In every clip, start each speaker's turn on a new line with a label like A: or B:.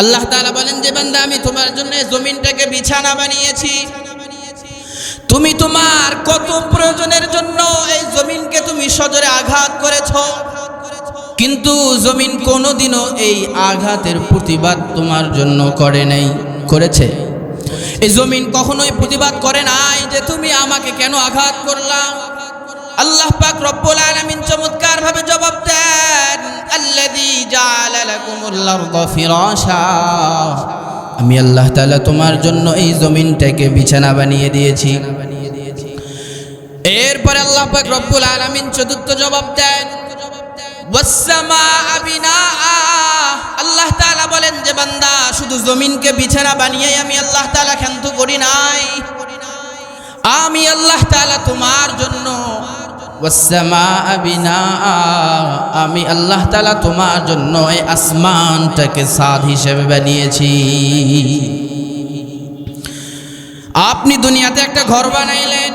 A: আল্লাহ তালা বলেন, যে বান্দা, আমি তোমার জন্য জমিনটাকে বিছানা বানিয়েছি। তুমি তোমার কত প্রয়োজনের জন্য এই জমিনকে তুমি সজরে আঘাত করেছ। কিন্তু জমিন কোনোদিনও এই আঘাতের প্রতিবাদ তোমার জন্য করে নাই, করেছে। এই জমিন কখনোই প্রতিবাদ করে নাই যে তুমি আমাকে কেন আঘাত করলাম আল্লাহ পাক রব্বুল আলামিন চমৎকার ভাবে জবাব দেন, আল্লাযী জাআলা লাকুমুল আরদা ফিরাশা। আমি আল্লাহ তাআলা তোমার জন্য এই জমিনটাকে বিছানা বানিয়ে দিয়েছি। এরপরে আল্লাহ পাক রব্বুল আলামিন চতুর্থ জবাব দেন আল্লাহ তাআলা বলেন, যে বান্দা শুধু জমিনকে বিছানা বানিয়ে আমি আল্লাহ তাআলা ক্ষান্ত করি নাই। আমি আল্লাহ তাআলা তোমার জন্য আমি আল্লাহ তালা তোমার জন্য এই আসমানটাকে সাদ হিসেবে বানিয়েছি। আপনি দুনিয়াতে একটা ঘর বানাইলেন।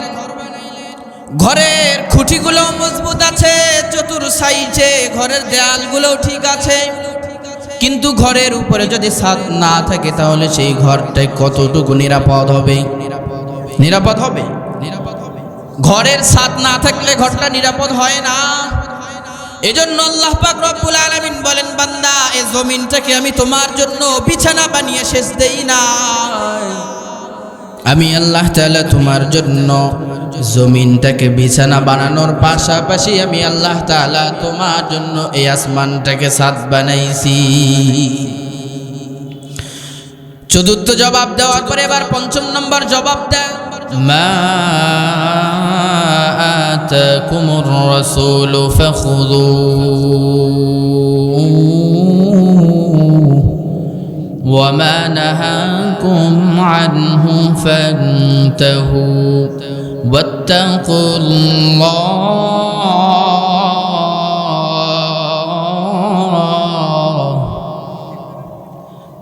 A: ঘরের খুঁটিগুলো মজবুত আছে, চতুর সাইজে ঘরের দেয়ালগুলো ঠিক আছে। কিন্তু ঘরের উপরে যদি ছাদ না থাকে, তাহলে সেই ঘরটায় কতটুকু নিরাপদ হবে নিরাপদ হবে? নিরাপদ হবে। ঘরের ছাদ না থাকলে ঘরটা নিরাপদ হয় না। এজন্য আল্লাহ পাক রব্বুল আলামিন বলেন, বান্দা এই জমিনটাকে আমি তোমার জন্য বিছানা বানিয়ে শেষ দেই না আমি আল্লাহ তাআলা তোমার জন্য জমিনটাকে বিছানা বানানোর পাশাপাশি আমি আল্লাহ তাআলা তোমার জন্য এই আসমানটাকে সাদ বানাইছি। চতুর্থ জবাব দেওয়ার পরে এবার পঞ্চম নম্বর জবাব দেয়। ما آتاكم الرسول فخذوه وما نهاكم عنه فانتهوا واتقوا الله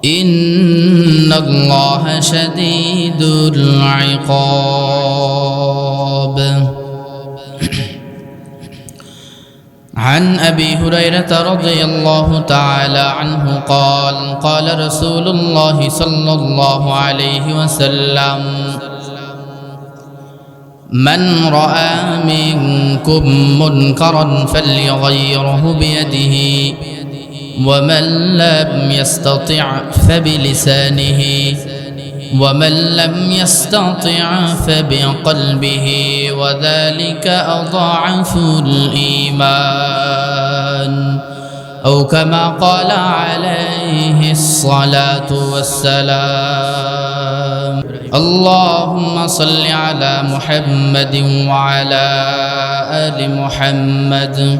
A: إن الله شديد العقاب عن ابي هريره رضي الله تعالى عنه قال قال رسول الله صلى الله عليه وسلم من راى منكم منكرا فليغيره بيده. ومن لم يستطع فبلسانه ومن لم يستطع فبقلبه وذلك أضعف الإيمان. أو كما قال عليه الصلاة والسلام اللهم صل على محمد وعلى آل محمد.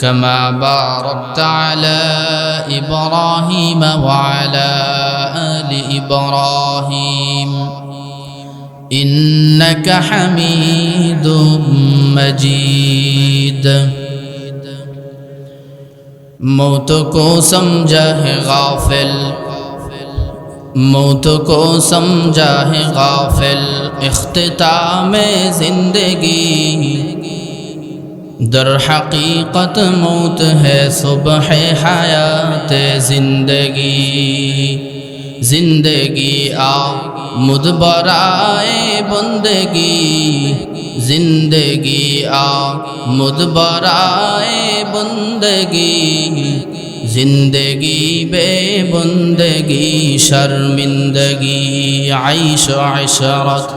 A: كما باركت على إبراهيم وعلى آل إبراهيم. إنك حميد مجيد. موت کو سمجھا ہے غافل. موت کو سمجھا ہے غافل. اختتام زندگی. در حقیقت موت ہے صبح حیات زندگی۔ زندگی آ مدبرائے بندگی۔ زندگی آ مدبرائے بندگی۔ زندگی بے بندگی شرمندگی۔ عیش و عشرت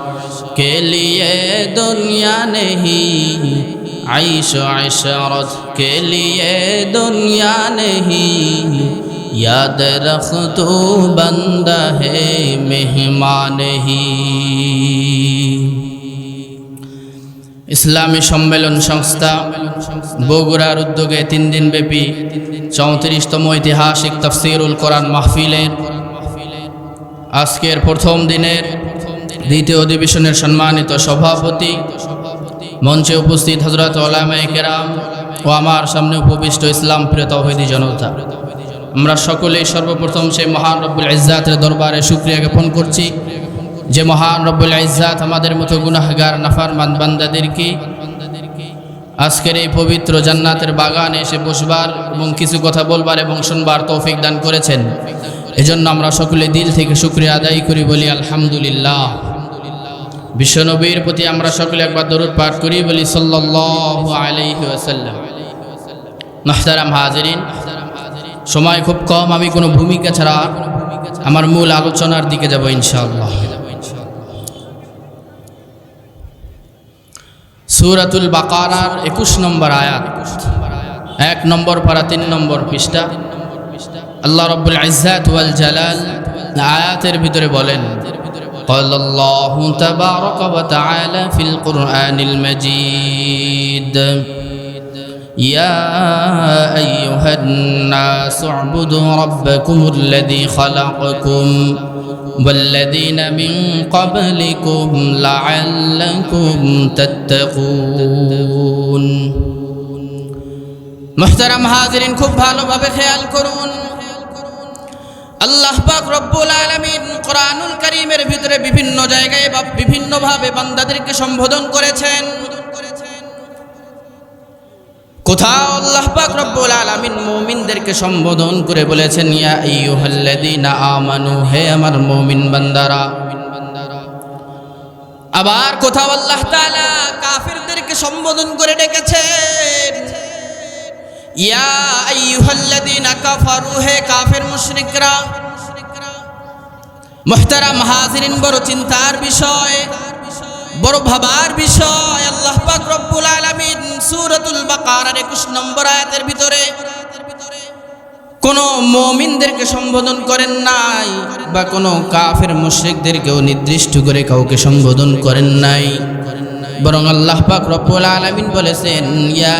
A: کے لیے دنیا نہیں۔ عیش و عشرت کے لیے دنیا نہیں یاد رکھ تو بندہ ہے মেহমান হি ইসলামী সম্মেলন সংস্থা বগুড়ার উদ্যোগে তিন দিন ব্যাপী চৌত্রিশতম ঐতিহাসিক তফসিরুল কোরআন মাহফিলের আজকের প্রথম দিনের দ্বিতীয় অধিবেশনের সম্মানিত সভাপতি মঞ্চে উপস্থিত হজরত ওলামায়ে কেরাম ও আমার সামনে উপবিষ্ট ইসলাম প্রিয় তৌহিদি জনতা। আমরা সকলেই সর্বপ্রথম সেই মহান রব্বুল ইজ্জাতের দরবারে শুক্রিয়া জ্ঞাপন করছি যে মহান রব্বুল ইজ্জাত আমাদের মতো গুনাহগার নাফার বান্দাদেরকে আজকের এই পবিত্র জান্নাতের বাগানে এসে বসবার এবং কিছু কথা বলবার এবং শুনবার তৌফিক দান করেছেন। এজন্য আমরা সকলে দিল থেকে শুক্রিয়া আদায় করি, বলি আলহামদুলিল্লাহ। বিশ্বনবীর প্রতি আমরা সকলে একবার দরুদ পাঠ করি, বলি হাজিরিন, সময় খুব কম, আমি কোনো ভূমিকা ছাড়া আমার মূল আলোচনার দিকে যাব ইনশাআল্লাহ। সুরাতুল বাকারার একুশ নম্বর আয়াত, এক নম্বর পারা তিন নম্বর পৃষ্ঠা। আল্লাহ রব্বুল ওয়াল জালাল আয়াতের ভিতরে বলেন قال الله تبارك وتعالى في القرآن المجيد يا أيها الناس اعبدوا ربكم الذي خلقكم والذين من قبلكم لعلكم تتقون محترم হাজিরিন খুব ভালোভাবে খেয়াল করুন আল্লাহ পাক রব্বুল আলামিন কোরআনুল কারীমের ভিতরে বিভিন্ন জায়গায় বা বিভিন্নভাবে বান্দাদেরকে সম্বোধন করেছেন। কোথাও আল্লাহ পাক রব্বুল আলামিন মুমিনদেরকে সম্বোধন করে বলেছেন, ইয়া আমানু, হে আমার মুমিন বান্দারা। আবার কোথাও আল্লাহ কাফিরদেরকে সম্বোধন করে ডেকেছেন ইয়া হে কাফির মুশরিকরা। বড় চিন্তার বিষয়, বড় ভাবার বিষয়। আল্লাহ পাক রব্বুল আলামিন সূরাতুল বাকারার 21 নম্বর ভিতরে কোন মমিনদেরকে সম্বোধন করেন নাই বা কোন কাফের মুশরিকদেরকেও নির্দিষ্ট করে কাউকে সম্বোধন করেন নাই। বরং আল্লাহ পাক রব্বুল আলামিন বলেছেন, ইয়া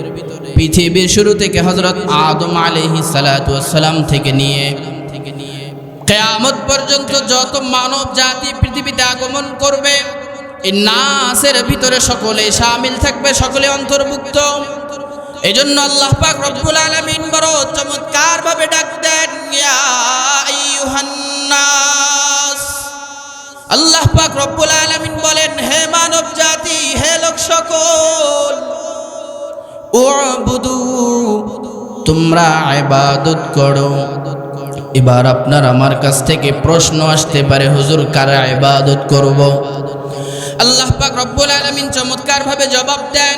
A: পৃথিবীর শুরু থেকে হজরত আদম আলহি সালাম থেকে নিয়ে কেয়ামত পর্যন্ত যত মানব জাতি পৃথিবীতে আগমন করবে নাসের ভিতরে সকলে সামিল থাকবে, সকলে অন্তর্ভুক্ত। এই জন্য আল্লাহ পাক রব্বুল আলামিন বড় চমৎকার ভাবে ডাক দেন আল্লাহ পাক রব্বুল আলামিন বলেন, হে মানব জাতি, হে লোক সকল তোমরা ইবাদত করো। এবার আপনার আমার কাছ থেকে প্রশ্ন আসতে পারে, হুজুর, কারা ইবাদত করব? আল্লাহ পাক রব্বুল আলামিন চমৎকার ভাবে জবাব দেন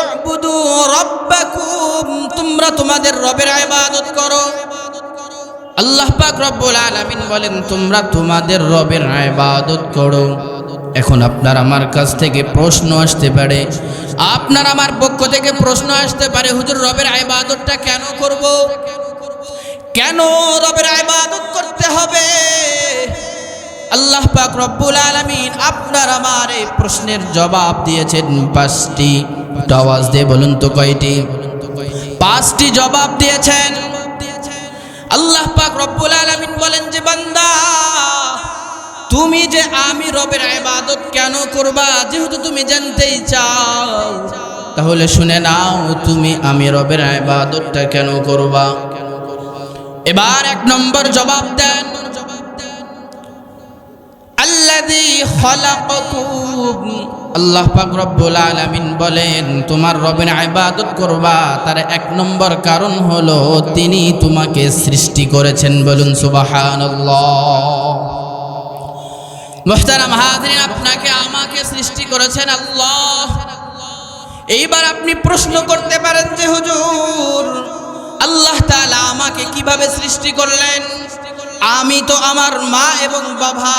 A: উবুদু রাব্বাকুম, তোমরা তোমাদের রবের ইবাদত করো। আল্লাহ পাক রব্বুল আলামিন বলেন, তোমরা তোমাদের রবের ইবাদত করো। এখন আপনার আমার কাছ থেকে প্রশ্ন আসতে পারে। আপনার আমার পক্ষ থেকে প্রশ্ন আসতে পারে, হুজুর, রবের ইবাদতটা কেন করব? কেন রবের ইবাদত করতে হবে? আল্লাহ পাক রব্বুল আলামিন আপনার আমার এই প্রশ্নের জবাব দিয়েছেন পাঁচটি আওয়াজ দিয়ে, বলুন তো কয়টি? পাঁচটি জবাব দিয়েছেন। আল্লাহ পাক রব্বুল আলামিন বলেন যে, বান্দা তুমি যে আমি রবের ইবাদত কেন করবা, যেহেতু তুমি জানতেই চাও, তাহলে শুনে নাও তুমি আমি রবের ইবাদতটা কেন করবা। এবার এক নম্বর জবাব দেন। আল্লাহ পাক রব্বুল আলামিন বলেন, তোমার রবের ইবাদত করবা। তার এক নম্বর কারণ হলো, তিনি তোমাকে সৃষ্টি করেছেন বলুন সুবহানাল্লাহ। মুহতারাম হাজিরিন, আপনাকে আমাকে সৃষ্টি করেছেন আল্লাহ। এইবার আপনি প্রশ্ন করতে পারেন যে, হুজুর, আল্লাহ তাআলা আমাকে কীভাবে সৃষ্টি করলেন? আমি তো আমার মা এবং বাবা।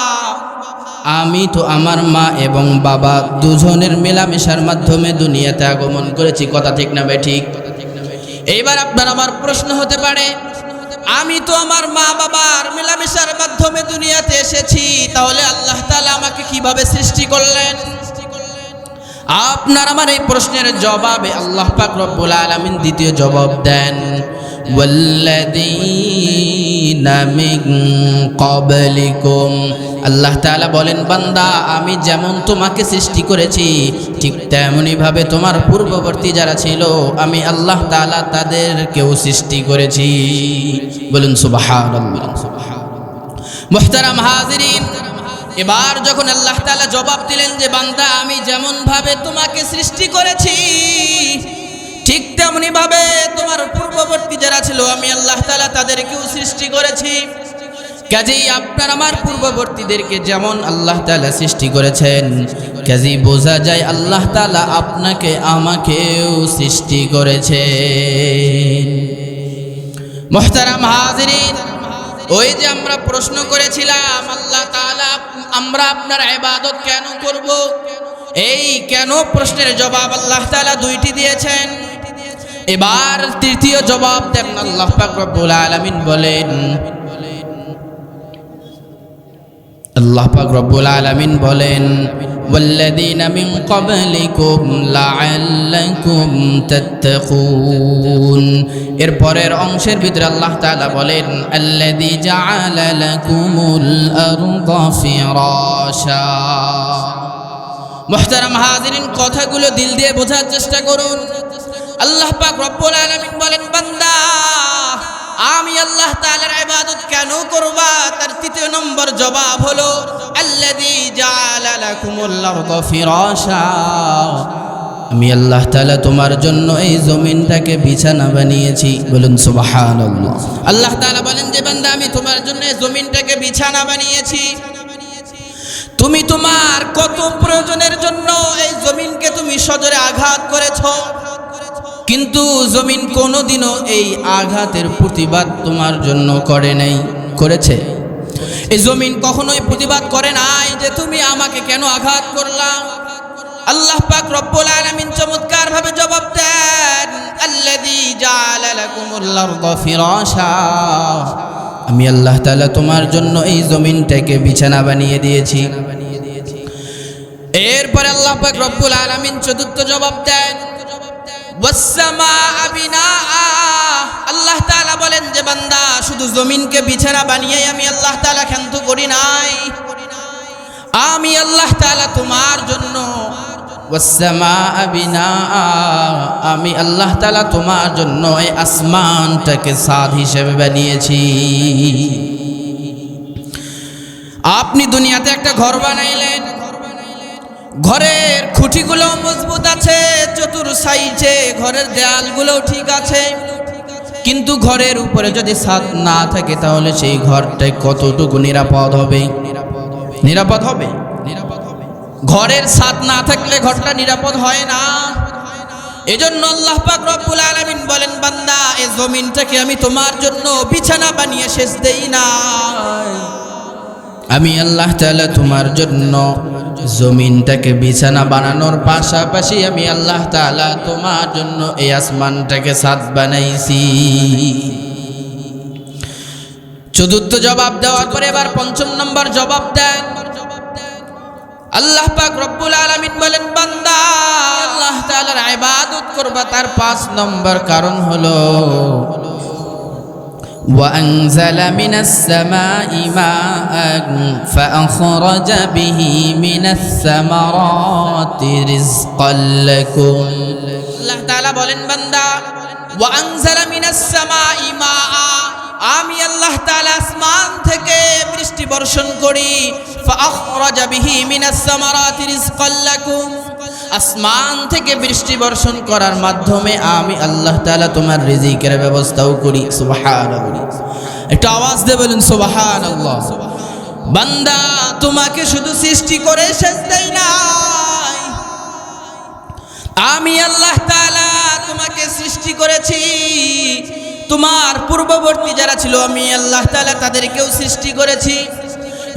A: আমি তো আমার মা এবং বাবা দুজনের মেলামেশার মাধ্যমে দুনিয়াতে আগমন করেছি, কথা ঠিক না বে ঠিক? এইবার আপনার আমার প্রশ্ন হতে পারে আমি তো আমার মা বাবার মেলামেশার মাধ্যমে দুনিয়াতে এসেছি, তাহলে আল্লাহ তালা আমাকে কীভাবে সৃষ্টি করলেন? আপনার আমার এই প্রশ্নের জবাবে আল্লাহ পাক রব্বুল আলমিন দ্বিতীয় জবাব দেন। আল্লাহ তাআলা বলেন, বান্দা, আমি যেমন তোমাকে সৃষ্টি করেছি, ঠিক তেমনি ভাবে তোমার পূর্ববর্তী যারা ছিল, আমি আল্লাহ তাআলা তাদেরকেও সৃষ্টি করেছি। বলুন এবার যখন আল্লাহ জবাব দিলেন যে, বান্দা, আমি যেমন ভাবে তোমাকে সৃষ্টি করেছি ঠিক তেমনি ভাবে তোমার পূর্ববর্তী যারা ছিল, আমি আল্লাহ তালা তাদেরকেও সৃষ্টি করেছি। কাজেই আপনার আমার পূর্ববর্তীদেরকে যেমন আল্লাহ তাআলা সৃষ্টি করেছেন, কাজেই বোঝা যায় আল্লাহ তালা আপনাকে আমাকেও সৃষ্টি করেছে মোহতারাম হাজিরিন, ওই যে আমরা প্রশ্ন করেছিলাম, আল্লাহ তাআলা আমরা আপনার ইবাদত কেন করব? এই কেন প্রশ্নের জবাব আল্লাহ তালা দুইটি দিয়েছেন। এবার তৃতীয় জবাব দেন আল্লাহ পাক রব্বুল আলামিন বলেন আল্লাহ পাক রব্বুল আলামিন বলেন والذين من قبلكم لعلكم تتقون এর পরের অংশের ভিতরে আল্লাহ তাআলা বলেন الذي جعل لكم الأرض فراشا মুহতারাম হাজিরিন কথাগুলো দিল দিয়ে বোঝার চেষ্টা করুন আল্লাহ পাক রব্বুল আলামিন বলেন, বান্দা, আমি আল্লাহ তাআলার ইবাদত কেন করবা? তার তৃতীয় নম্বর জবাব হলো, আল্লাযী জাআলা লাকুমুল আরদা ফিরাশা। আমি আল্লাহ তাআলা তোমার জন্য এই জমিনটাকে বিছানা বানিয়েছি। বলুন সুবহানাল্লাহ। আল্লাহ তাআলা বলেন যে, বান্দা, আমি তোমার জন্য এই জমিনটাকে বিছানা বানিয়েছি। তুমি তোমার কত প্রয়োজনের জন্য এই জমিনকে তুমি সজরে আঘাত করেছ? কিন্তু জমিন কোনোদিনও এই আঘাতের প্রতিবাদ তোমার জন্য করে নাই, করেছে। এই জমিন কখনোই প্রতিবাদ করে নাই যে তুমি আমাকে কেন আঘাত করলাম আল্লাহ পাক রব্বুল আলামিন চমৎকার ভাবে জবাব দেন, আল্লাযী জাআলা লাকুমুল আরদা ফিরাশা। আমি আল্লাহ তাআলা তোমার জন্য এই জমিনটাকে বিছানা বানিয়ে দিয়েছি। এরপরে আল্লাহ পাক রব্বুল আলামিন চতুর্থ জবাব দেন আল্লাহ তাআলা বলেন যে বান্দা, শুধু জমিনকে বিছানা বানিয়ে আমি আল্লাহ তাআলা ক্ষান্ত করি নাই। আমি আল্লাহ তাআলা তোমার জন্য আমি আল্লাহ তাআলা তোমার জন্য এই আসমানটাকে সাদ হিসেবে বানিয়েছি। আপনি দুনিয়াতে একটা ঘর বানাইলেন ঘরের খুঁটিগুলো মজবুত আছে, চতুর সাইজে ঘরের দেয়ালগুলো ঠিক আছে। কিন্তু ঘরের উপরে যদি ছাদ না থাকে, তাহলে সেই ঘরটায় কতটুকু নিরাপদ হবে? নিরাপদ হবে? ঘরের ছাদ না থাকলে ঘরটা নিরাপদ হয় না। এজন্য আল্লাহ পাক রব্বুল আলামিন বলেন, বান্দা এই জমিনটাকে আমি তোমার জন্য বিছানা বানিয়ে শেষ দেই না আমি আল্লাহ তাআলা তোমার জন্য জমিনটাকে বিছানা বানানোর পাশাপাশি আমি আল্লাহ তাআলা তোমার জন্য এই আসমানটাকে সাদ বানাইছি। চতুর্থ জবাব দেওয়ার পরে এবার পঞ্চম নম্বর জবাব দেন। আল্লাহ পাক রব্বুল আলামিন বলেন, বান্দা, আল্লাহ তাআলার ইবাদত করবা তার পাঁচ নম্বর কারণ হলো وأنزل من السماء ماء فأخرج به من الثمرات رزقا لكم الله تعالى বলেন বান্দা وأنزل من السماء ماء আমি আল্লাহ তাআলা আসমান থেকে বৃষ্টি বর্ষণ করি فأخرج به من الثمرات رزقا لكم আসমান থেকে বৃষ্টি বর্ষণ করার মাধ্যমে আমি আল্লাহ তাআলা তোমার রিজিকের ব্যবস্থাও করি। সুবহানাল্লাহ। একটু আওয়াজ দিয়ে বলুন, সুবহানাল্লাহ। বান্দা, তোমাকে শুধু সৃষ্টি করে শেষ নাই। আমি আল্লাহ তাআলা তোমাকে সৃষ্টি করেছি। তোমার পূর্ববর্তী যারা ছিল, আমি আল্লাহ তাআলা তাদেরকেও সৃষ্টি করেছি।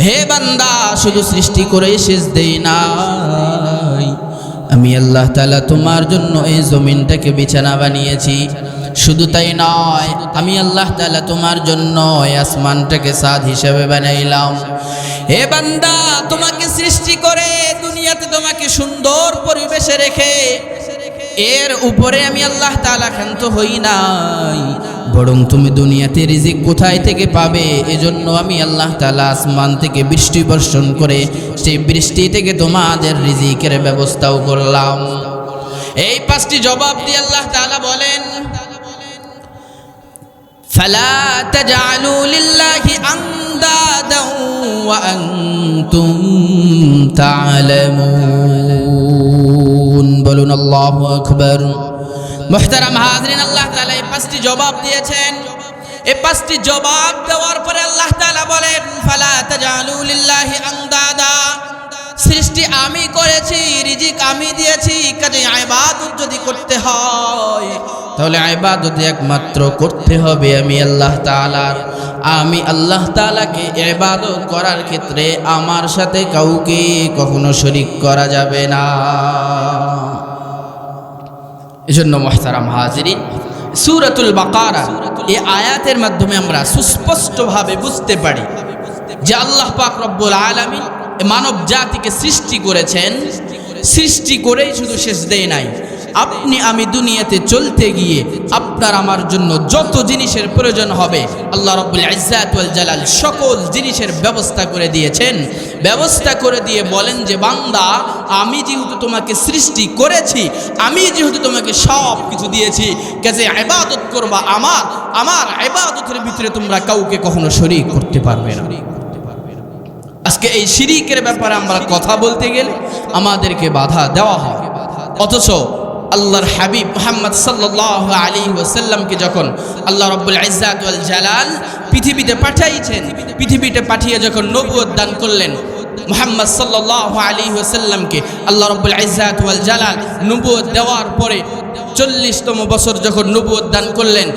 A: হে বান্দা, শুধু সৃষ্টি করে শেষ দেই নাই। আমি আল্লাহ তালা তোমার জন্য এই জমিনটাকে বিছানা বানিয়েছি। শুধু তাই নয়, আমি আল্লাহ তাআলা তোমার জন্য আসমানটাকে সাদ হিসেবে বানাইলাম। হে বান্দা, তোমাকে সৃষ্টি করে দুনিয়াতে তোমাকে সুন্দর পরিবেশে রেখে, এর উপরে আমি আল্লাহ তাআলা ক্ষান্ত হই নাই। বরং তুমি দুনিয়াতে রিজিক কোথায় থেকে পাবে এজন্য আমি আল্লাহ তাআলা আসমান থেকে বৃষ্টি বর্ষণ করে সেই বৃষ্টি থেকে তোমাদের রিজিকের ব্যবস্থাও করলাম এই পাঁচটি জবাব দিয়ে আল্লাহ তাআলা বলেন فلا تجعلوا لله أندادا وأنتم تعلمون বলুন আল্লাহু আকবার মুহতারাম হাজরিন, আল্লাহ তাআলা এই পাঁচটি জবাব দিয়েছেন। এই পাঁচটি জবাব দেওয়ার পরে আল্লাহ তাআলা বলেন, ফালা সৃষ্টি আমি করেছি, রিজিক আমি দিয়েছি, কাজে ইবাদত যদি করতে হয়, তাহলে ইবাদত একমাত্র করতে হবে আমি আল্লাহ তাআলার। আমি আল্লাহ তাআলাকে ইবাদত করার ক্ষেত্রে আমার সাথে কাউকে কখনো শরীক করা যাবে না। এজন্য মোহতারাম হাজিরিন, সুরতুল বাকারা এই আয়াতের মাধ্যমে আমরা সুস্পষ্টভাবে বুঝতে পারি যে আল্লাহ পাক রব্বুল আলমী মানব জাতিকে সৃষ্টি করেছেন। সৃষ্টি করেই শুধু শেষ দেয় নাই আপনি আমি দুনিয়াতে চলতে গিয়ে আপনার আমার জন্য যত জিনিসের প্রয়োজন হবে, আল্লাহ রব্বুল ওয়াল জালাল সকল জিনিসের ব্যবস্থা করে দিয়েছেন। ব্যবস্থা করে দিয়ে বলেন যে, বান্দা, আমি যেহেতু তোমাকে সৃষ্টি করেছি, আমি যেহেতু তোমাকে সব কিছু দিয়েছি, কাজে ইবাদত করবা আমার আমার ইবাদতের ভিতরে তোমরা কাউকে কখনো শরীক করতে পারবে না। আজকে এই শিরিকের ব্যাপারে আমরা কথা বলতে গেলে আমাদেরকে বাধা দেওয়া হয়। অথচ আল্লাহর হাবিব মোহাম্মদ সাল্লাহ আলী ওসাল্লামকে যখন আল্লাহ রব্বুল ইজাত ওয়াল জালাল পৃথিবীতে পাঠাইছেন, পৃথিবীতে পাঠিয়ে যখন নবুয়ত দান করলেন, মোহাম্মদ সাল্লাহ আলী ওসাল্লামকে আল্লাহ রব্বুল ইজাত ওয়াল জালাল নবুয়ত দেওয়ার পরে চল্লিশতম বছর যখন নবুয়ত দান করলেন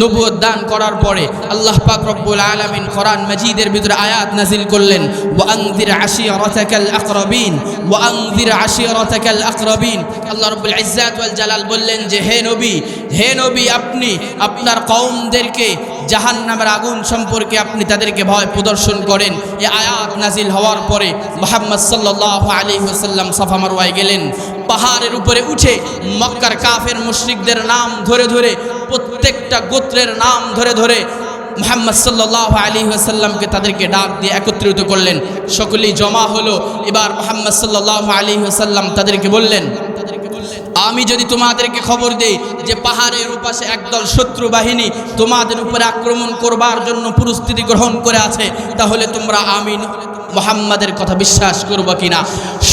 A: নবুয়ত দান করার পরে আল্লাহ পাক রব্বুল আলামিন কোরআন মাজিদের ভিতরে আয়াত নাজিল করলেন, ওয়া আনজির আশিরাতাকাল আকরাবিন, ওয়া আনজির আশিরাতাকাল আকরাবিন। আল্লাহ রব্বুল ইজ্জাত ওয়াল জালাল বললেন যে, হে নবী হে নবী আপনি আপনার কওমদেরকে জাহান্নামের আগুন সম্পর্কে আপনি তাদেরকে ভয় প্রদর্শন করেন। এ আয়াত নাজিল হওয়ার পরে মোহাম্মদ সাল্লাল্লাহু আলাইহি ওয়াসাল্লাম সাফা মারওয়ায় গেলেন। পাহাড়ের উপরে উঠে মক্কার কাফের মুশরিকদের নাম ধরে ধরে প্রত্যেকটা গোত্রের নাম ধরে ধরে মোহাম্মদ সাল্লাহ আলী আসাল্লামকে তাদেরকে ডাক দিয়ে একত্রিত করলেন। সকলেই জমা হলো। এবার মোহাম্মদ সাল্লাহ আলী আসাল্লাম তাদেরকে বললেন, আমি যদি তোমাদেরকে খবর দেই যে পাহাড়ের উপাশে একদল শত্রু বাহিনী তোমাদের উপরে আক্রমণ করবার জন্য প্রস্তুতি গ্রহণ করে আছে, তাহলে তোমরা আমিন মোহাম্মদের কথা বিশ্বাস করব কিনা?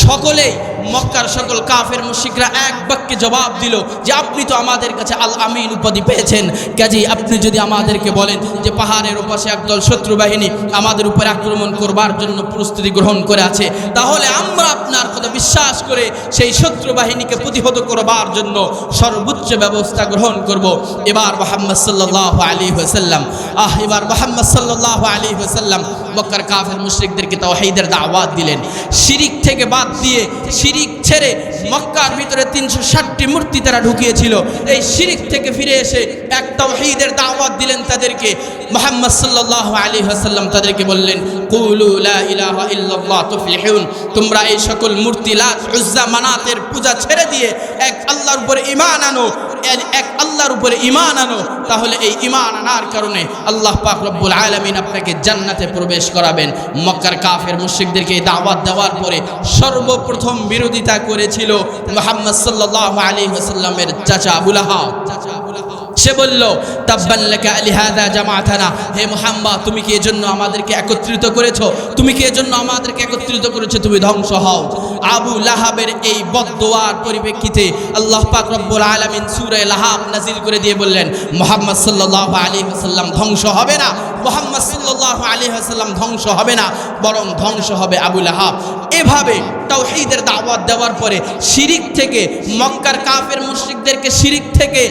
A: সকলেই মক্কার সকল কাফের মুশিকরা এক বাক্যে জবাব দিল যে আপনি তো আমাদের কাছে আল আমিন উপাধি পেয়েছেন। কাজেই আপনি যদি আমাদেরকে বলেন যে পাহাড়ের উপাশে একদল শত্রু বাহিনী আমাদের উপরে আক্রমণ করবার জন্য প্রস্তুতি গ্রহণ করে আছে, তাহলে আমরা আপনার কথা বিশ্বাস করে সেই শত্রু বাহিনীকে প্রতিহত করবার জন্য সর্বোচ্চ ব্যবস্থা গ্রহণ করব। এবার মোহাম্মদ সাল্লাহ আলী হোসাল্লাম আহ, এবার মোহাম্মদ সাল্লাহ আলী হোসাল্লাম মক্কার কাফের মুশরিকদেরকে তাওহীদের দাওয়াত দিলেন। শিরিক থেকে বাদ দিয়ে শিরিক ছেড়ে মক্কার ভিতরে তিনশো ষাটটি মূর্তি তারা ঢুকিয়েছিল। এই শিরিক থেকে ফিরে এসে এক তাওহীদের দাওয়াত দিলেন তাদেরকে। মোহাম্মদ সাল্লাহ আলী হাসাল্লাম তাদেরকে বললেন তোমরা এই সকল মূর্তি উজ্জা মানাতের পূজা ছেড়ে দিয়ে এক আল্লাহর উপরে ইমান আনো, এক আল্লাহর উপরে ইমান আনো। তাহলে এই ইমান আনার কারণে আল্লাহ পাক রব্বুল আলামিন আপনাকে জান্নাতে প্রবেশ করাবেন। মক্কার কাফের মুশরিকদেরকে দাওয়াত দেওয়ার পরে সর্বপ্রথম বিরোধিতা করেছিল মুহাম্মদ সাল্লাল্লাহু আলাইহি ওয়াসাল্লামের চাচা আবুল আহাব। সে বলল তাব্বাল্লাকা আলিহাদা হে তুমি কি এজন্য আমাদেরকে একত্রিত তুমি কি এজন্য আমাদেরকে একত্রিত করেছ? তুমি ধ্বংস হও। আবু লাহাবের এই পরিপ্রেক্ষিতে আল্লাহ করে দিয়ে বললেন, মুহাম্মদ ধ্বংস হবে না। মুহাম্মদ সাল্লাল্লাহু আলাইহি ধ্বংস হবে না, বরং ধ্বংস হবে আবু লাহাব। এভাবে তাওহীদের দাওয়াত দেওয়ার পরে শিরিক থেকে মক্কার কাফের মুশরিকদেরকে শিরিক থেকে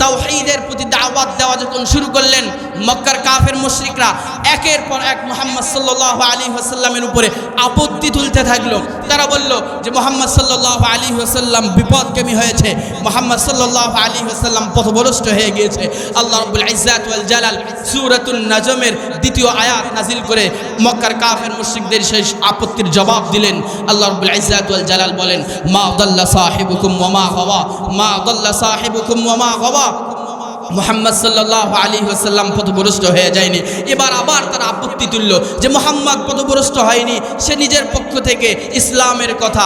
A: তাওহীদের প্রতি দাওয়াত দেওয়া যখন শুরু করলেন, মক্কার কাফের মুশরিকরা একের পর এক মোহাম্মদ সাল্লাল্লাহু আলী ওয়াসাল্লামের উপরে আপত্তি তুলতে থাকল। তারা বলল যে, মোহাম্মদ সাল্লাল্লাহু আলী ওয়াসাল্লাম বিপদগামী হয়েছে। মোহাম্মদ সাল্লাল্লাহু আলী ওয়াসাল্লাম পথভ্রষ্ট হয়ে গিয়েছে। আল্লাহ রাব্বুল ইজ্জাত ওয়াল জালাল সূরাতুন নাজমের দ্বিতীয় আয়াত নাজিল করে মক্কার কাফের মুশরিকদের সেই আপত্তির জবাব দিলেন। আল্লাহ রাব্বুল ইজ্জাত ওয়াল জালাল বলেন, মা দাল্লা সাহিবুকুম ওয়া মা গাওয়া। মা দাল্লা সাহিবুকুম ওয়া মা গাওয়া। মোহাম্মদ সাল্লাহ আলী ওসাল্লাম পথভ্রষ্ট হয়ে যায়নি। এবার আবার তারা আপত্তি তুলল যে মোহাম্মদ পথভ্রষ্ট হয়নি, সে নিজের পক্ষ থেকে ইসলামের কথা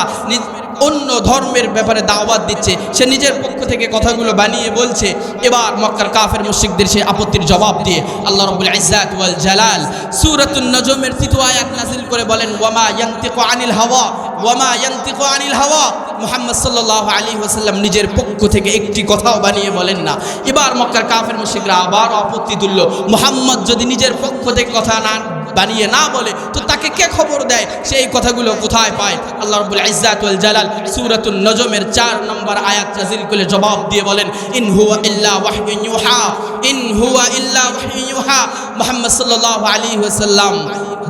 A: অন্য ধর্মের ব্যাপারে দাওয়াত দিচ্ছে, সে নিজের পক্ষ থেকে কথাগুলো বানিয়ে বলছে। এবার মক্কার কাফের মুশিকদের সে আপত্তির জবাব দিয়ে আল্লাহ রবুল ইজ্জাত ওয়াল জালাল সূরাতুন নজমের তৃতীয় আয়াত নাজিল করে বলেন ওয়ামা ইয়ান্তিকু আনিল হাওয়া ওয়ামা ইয়ান্তিকু আনিল হাওয়া। মুহাম্মদ সাল্লাল্লাহু আলাইহি ওয়াসাল্লাম নিজের পক্ষ থেকে একটি কথাও বানিয়ে বলেন না। এবার মক্কার কাফের মুশরিকরা আবার আপত্তি তুলল। মুহাম্মদ যদি নিজের পক্ষ থেকে কথা না বানিয়ে না বলে, তো তাকে কে খবর দেয়? সেই কথাগুলো কোথায় পায়? আল্লাহ রাব্বুল ইজ্জাত ওয়াল জালাল সূরাতুন নজমের চার নম্বর আয়াত নাযিল করে জবাব দিয়ে বলেন, ইন হুয়া ইল্লা ওয়াহয়ুন ইউহা। ইন হুয়া ইল্লা ইউহা, মুহাম্মদ সাল্লাল্লাহু আলাইহি ওয়াসাল্লাম।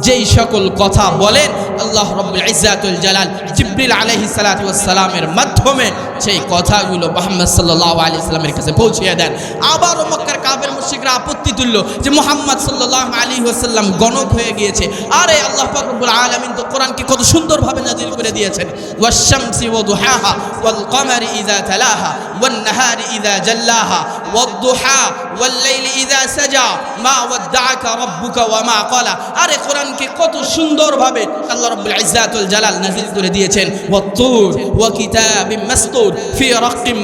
A: যেই সকল কথা বলেন, আল্লাহ রব্বুল ইজাতুল জালাল জিব্রিল আলহি সালাতামের মাধ্যমে সেই কথাগুলো মোহাম্মদ সাল্লাহ আলী সাল্লামের কাছে পৌঁছিয়ে দেন। আবারও মক্কার কাফের মুশরিকরা আপত্তি তুলল যে মোহাম্মদ সাল্লাল্লাহু আলাইহি ওয়াসাল্লাম গণক হয়ে গিয়েছে। আরে আল্লাহ পাক রব্বুল আলামিন তো কোরআনকে কত সুন্দরভাবে নাজিল করে দিয়েছেন। ওয়াশ-শামসি ওয়া দুহাহা ওয়াল কমারি ইযা তালাহা ওয়ান নাহারি ইযা জাল্লাহা ওয়াল মা ওয়াদ্দাআকা রাব্বুকা ওয়া মা ক্বালা। আরে কোরআনকে কত সুন্দরভাবে আল্লাহ ইজ্জাতুল জালাল নাজিল করে দিয়েছেন। ওয়া কিতাবিম মাসতুর ফি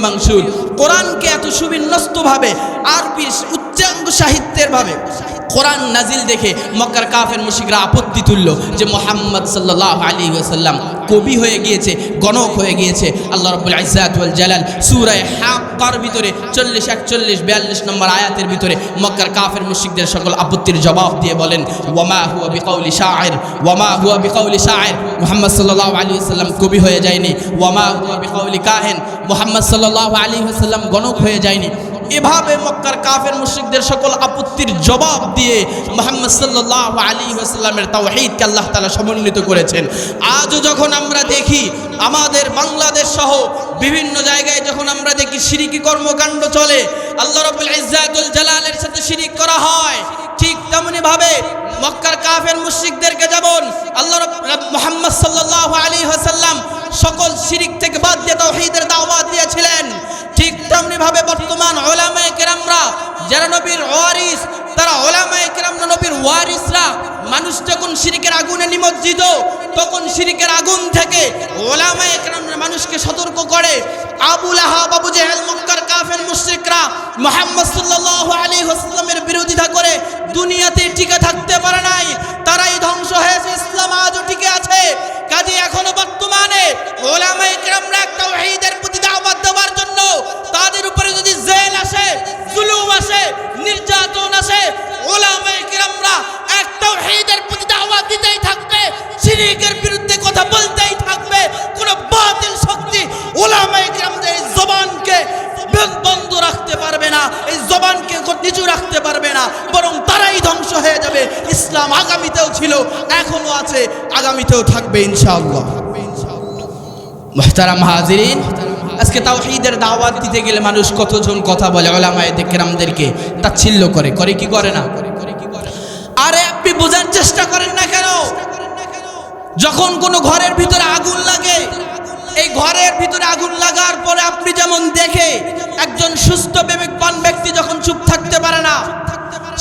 A: মানশুর কোরআনকে এত সুবিন্যস্তভাবে আরবি সাহিত্যের ভাবে কোরআন নাজিল দেখে মক্কার কাফের মুশিকরা আপত্তি তুলল যে মোহাম্মদ সাল্লাল্লাহু আলাইহি ওয়াসাল্লাম কবি হয়ে গিয়েছে, গণক হয়ে গিয়েছে। আল্লাহ রাব্বুল ইজ্জাত ওয়াল জালাল সূরা হাক্কার ভিতরে 40 41 42 নম্বর আয়াতের ভিতরে মক্কার কাফের মুশরিকদের সকল আপত্তির জবাব দিয়ে বলেন, ওয়ামা হুয়া বিকাউলি শাআইর ওয়ামা হুয়া বিকাউলি শাআইর মোহাম্মদ সাল্লাল্লাহু আলাইহি ওয়াসাল্লাম কবি হয়ে যায়নি। ওয়ামা হুয়া বিকাউলি কাহেন। মুহাম্মদ সাল্লাল্লাহু আলাইহি ওয়াসাল্লাম গণক হয়ে যায়নি। এভাবে মক্কার কাফের মুশরিকদের সকল আপত্তির জবাব দিয়ে মোহাম্মদ সাল্লাল্লাহু আলী ওয়াসাল্লামের তাওহীদকে আল্লাহ তালা সমন্বিত করেছেন। আজও যখন আমরা দেখি আমাদের বাংলাদেশ সহ বিভিন্ন জায়গায় যখন আমরা দেখি শিরিকি কর্মকাণ্ড চলে, আল্লাহ রাব্বুল ইজ্জাতুল জালালের সাথে শিরিক করা হয়, ঠিক তেমনি ভাবে মক্কার কাফের মুশরিকদেরকে যেমন আল্লাহ মোহাম্মদ সাল্লাল্লাহু আলী ওয়াসাল্লাম সকল শিরিক থেকে বাদ দিয়ে তাওহীদের শিরিকের আগুনে নিমজ্জিত, তখন শিরিকের আগুন থেকে ওলামায়ে কেরামরা মানুষকে সতর্ক করে আবুল আহাব আবু জেহেল মক্কার কাফের, মুশরিকরা মুহাম্মদ সাল্লাল্লাহু আলাইহি ওয়াসাল্লামের বিরোধিতা করে দুনিয়াতে টিকে থাকতে পারে নাই। তারাই ধ্বংস হয়েছে, ইসলাম আজও টিকে আছে। কাজে এখনও বর্তমানে ওলামায়ে কেরামরা তাওহীদের প্রতি দাওয়াত দেওয়ার জন্য তাদের উপরে যদি জেল আসে, জুলুম আসে, নির্যাতন আসে ওলামায়ে কেরামরা এক তাওহীদের প্রতি দাওয়াত দিতেই থাকবে শিরকের বিরুদ্ধে কথা বলতেই থাকবে, কোন বাতিল শক্তি ওলামায়ে কেরামদের এই জবানকে বন্ধ রাখতে পারবে না, এই জবানকে নিচু রাখতে পারবে না, বরং তারাই ধ্বংস হয়ে যাবে। ইসলাম আগামীতেও ছিল এখনও আছে, আগামীতেও থাকবে ইনশাআল্লাহ। মোহতারাম হাজিরিন, আজকে তাওহীদের দাওয়াত দিতে গেলে মানুষ কতজন কথা বলে ওলামায়ে কেরামদেরকে তাচ্ছিল্য করে করে কি করে না? বোঝার চেষ্টা করেন না কেন? যখন কোনো ঘরের ভিতরে আগুন লাগে, এই ঘরের ভিতরে আগুন লাগার পরে আপনি যেমন দেখে একজন সুস্থ বিবেকবান ব্যক্তি যখন চুপ থাকতে পারে না,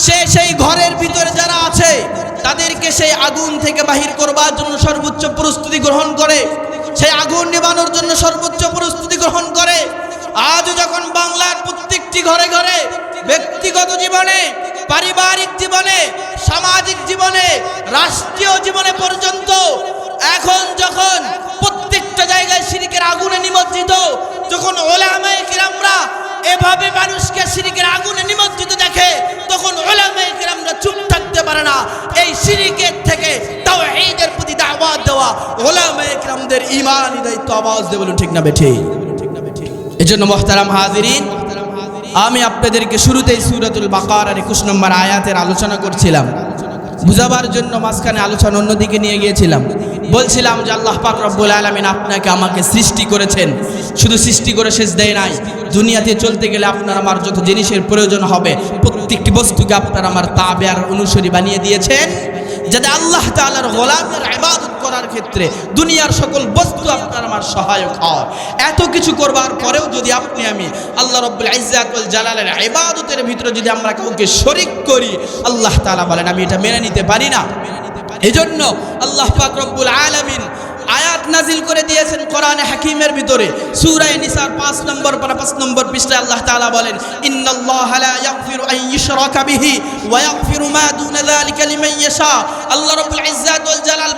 A: সে সেই ঘরের ভিতরে যারা আছে, তাদেরকে সেই আগুন থেকে বাহির করবার জন্য সর্বোচ্চ প্রস্তুতি গ্রহণ করে, সেই আগুন নিবানোর জন্য সর্বোচ্চ প্রস্তুতি গ্রহণ করে আজও যখন বাংলার প্রত্যেকটি ঘরে ঘরে ব্যক্তিগত জীবনে, পারিবারিক জীবনে, সামাজিক জীবনে, রাষ্ট্রীয় জীবনে পর্যন্ত, এখন যখন প্রত্যেকটা জায়গায় শিরিকের আগুনে নিমজ্জিত, যখন ওলামায় কিরামরা এভাবে মানুষকে শিরিকের আগুনে নিমজ্জিত দেখে, তখন ওলামায়ে কিরামরা চুপ থাকতে পারে না। এই শিরিকের থেকে তাওহীদের প্রতি দাওয়াত দেওয়া ওলামায়ে কিরামদের ঈমানি দায়িত্ব। আওয়াজ দেবে ঠিক না বেঠি এজন্য মোহতারাম হাজিরিন, আমি আপনাদেরকে শুরুতেই সুরাতুল বাকার আর একুশ নম্বর আয়াতের আলোচনা করছিলাম। বুঝাবার জন্য মাঝখানে আলোচনা অন্যদিকে নিয়ে গিয়েছিলাম। বলছিলাম যে আল্লাহ পাক রব্বুল আলমিন আপনাকে আমাকে সৃষ্টি করেছেন। শুধু সৃষ্টি করে শেষ দেয় নাই। দুনিয়াতে চলতে গেলে আপনার আমার যত জিনিসের প্রয়োজন হবে, প্রত্যেকটি বস্তুকে আপনার আমার তাবে আর অনুসরী বানিয়ে দিয়েছেন। যাতে আল্লাহ তাআলার গোলামের করার ক্ষেত্রে দুনিয়ার সকল বস্তু আপনার আমার সহায়ক হয়। এত কিছু করবার পরেও যদি আপনি আমি আল্লাহ রব্বুল ইজ্জাতুল জালালের ইবাদতের ভিতরে যদি আমরা কাউকে শরিক করি, আল্লাহ তালা বলেন, আমি এটা মেনে নিতে পারি না। এজন্য আল্লাহ পাক রব্বুল আলামিন আয়াত নাজিল করে দিয়েছেন কোরআনে হাকিমের ভিতরে। সুরায় নিসার পাঁচ নম্বর 5 নম্বর পৃষ্ঠায় আল্লাহ তালা বলেন আল্লাহ রাব্বুল ইজ্জাত ওয়াল জালাল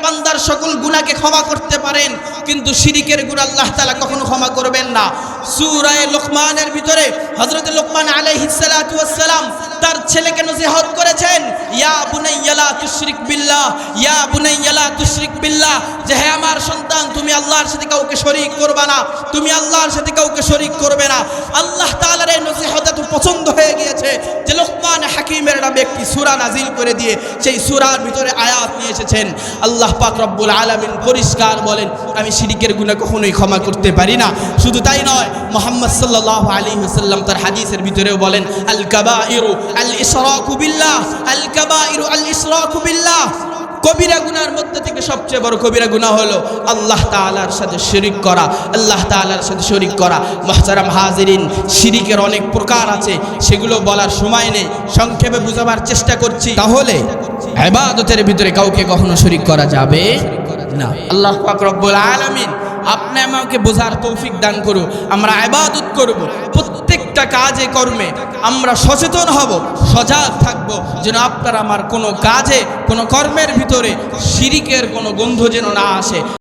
A: সকল ক্ষমা করতে পারেন, কিন্তু শিরিকের আল্লাহ তাআলা কখনো ক্ষমা করবেন না। সূরা লোকমানের ভিতরে সালাম তার করেছেন, ইয়া তুশরিক বিল্লাহ, ইয়া বিল্লাহ। আমার সন্তান, তুমি আল্লাহর সাথে কাউকে শরীক করবে না, তুমি আল্লাহর সাথে কাউকে শরীক করবে না। আল্লাহ তালার এই নসিহত এত পছন্দ হয়ে গিয়েছে যে লোকমান হাকিমের নামে একটি সুরা নাজিল করে দিয়ে সেই সুরার ভিতরে আয়াত নিয়ে এসেছেন। আল্লাহ পাক রব্বুল আলামিন পরিষ্কার বলেন, আমি শিরিকের গুনাহ কখনোই ক্ষমা করতে পারি না। শুধু তাই নয়, মোহাম্মদ সাল্লাল্লাহু আলাইহি ওয়াসাল্লাম তার হাদিসের ভিতরেও বলেন আল কাবা ইরু আল ইশরাকু বিল্লাহ আল কাবাইরু আল ইশরাকু বিল্লাহ। কবিরা গুনার মধ্যে থেকে সবচেয়ে বড় কবিরা গুনাহ হলো আল্লাহ তাআলার সাথে শরিক করা, আল্লাহ তাআলার সাথে শরিক করা। মুহতারাম হাজিরিন, শিরিকের অনেক প্রকার আছে, সেগুলো বলার সময় নেই, সংক্ষেপে বুঝাবার চেষ্টা করছি। তাহলে ইবাদতের ভিতরে কাউকে কখনো শরিক করা যাবে না। আল্লাহ আলামিন, আপনি আমাকে বোঝার তৌফিক দান করো আমরা ইবাদত করব। প্রত্যেকটা কাজে কর্মে আমরা সচেতন হব, সজাগ থাকব যেন আপনার আমার কোনো কাজে, কোনো কর্মের ভিতরে শিরিকের কোনো গন্ধ যেন না আসে।